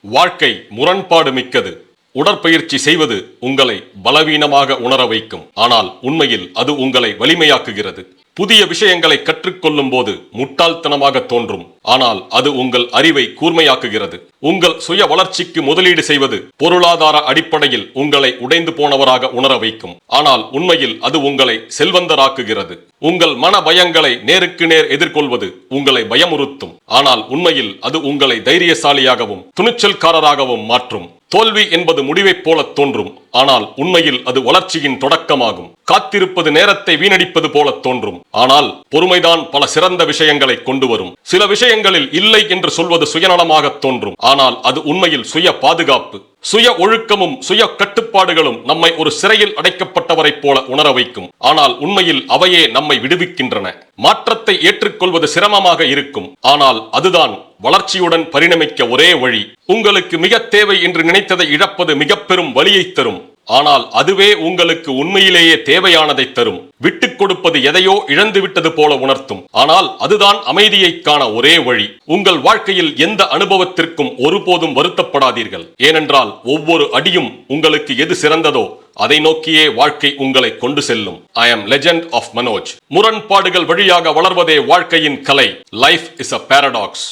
வாழ்க்கை முரண்பாடு மிக்கது. உடற்பயிற்சி செய்வது உங்களை பலவீனமாக உணர வைக்கும். ஆனால் உண்மையில் அது உங்களை வலிமையாக்குகிறது. புதிய விஷயங்களை கற்றுக்கொள்ளும் போது முட்டாள்தனமாக தோன்றும். ஆனால் அது உங்கள் அறிவை கூர்மையாக்குகிறது. உங்கள் சுய வளர்ச்சிக்கு முதலீடு செய்வது பொருளாதார அடிப்படையில் உங்களை உடைந்து போனவராக உணர வைக்கும். ஆனால் உண்மையில் அது உங்களை செல்வந்தராக்குகிறது. உங்கள் மன பயங்களை நேருக்கு நேர் எதிர்கொள்வது உங்களை பயமுறுத்தும். ஆனால் உண்மையில் அது உங்களை தைரியசாலியாகவும் துணிச்சல்காரராகவும் மாற்றும். தோல்வி என்பது முடிவைப் போல தோன்றும். ஆனால் உண்மையில் அது வளர்ச்சியின் தொடக்கமாகும். காத்திருப்பது நேரத்தை வீணடிப்பது போல தோன்றும். ஆனால் பொறுமைதான் பல சிறந்த விஷயங்களை கொண்டு வரும். சில விஷயங்களில் இல்லை என்று சொல்வது சுயநலமாக தோன்றும். ஆனால் அது உண்மையில் சுய பாதுகாப்பு. சுய ஒழுக்கமும் சுய கட்டுப்பாடுகளும் நம்மை ஒரு சிறையில் அடைக்கப்பட்டவரைப் போல உணர வைக்கும். ஆனால் உண்மையில் அவையே நம்மை விடுவிக்கின்றன. மாற்றத்தை ஏற்றுக்கொள்வது சிரமமாக இருக்கும். ஆனால் அதுதான் வளர்ச்சியுடன் பரிணமிக்க ஒரே வழி உங்களுக்கு மிக தேவை என்று நினைத்ததை இழப்பது மிக பெரும் வழியை தரும். ஆனால் அதுவே உங்களுக்கு உண்மையிலேயே தேவையானதை தரும். விட்டுக் கொடுப்பது எதையோ இழந்து விட்டது போல உணர்த்தும். ஆனால் அதுதான் அமைதியை காண ஒரே வழி. உங்கள் வாழ்க்கையில் எந்த அனுபவத்திற்கும் ஒருபோதும் வருத்தப்படாதீர்கள். ஏனென்றால் ஒவ்வொரு அடியும் உங்களுக்கு எது சிறந்ததோ அதை நோக்கியே வாழ்க்கை உங்களை கொண்டு செல்லும். I M legend of Manoj முரண்பாடுகள் வழியாக வளர்வதே வாழ்க்கையின் கலை. Life is a paradox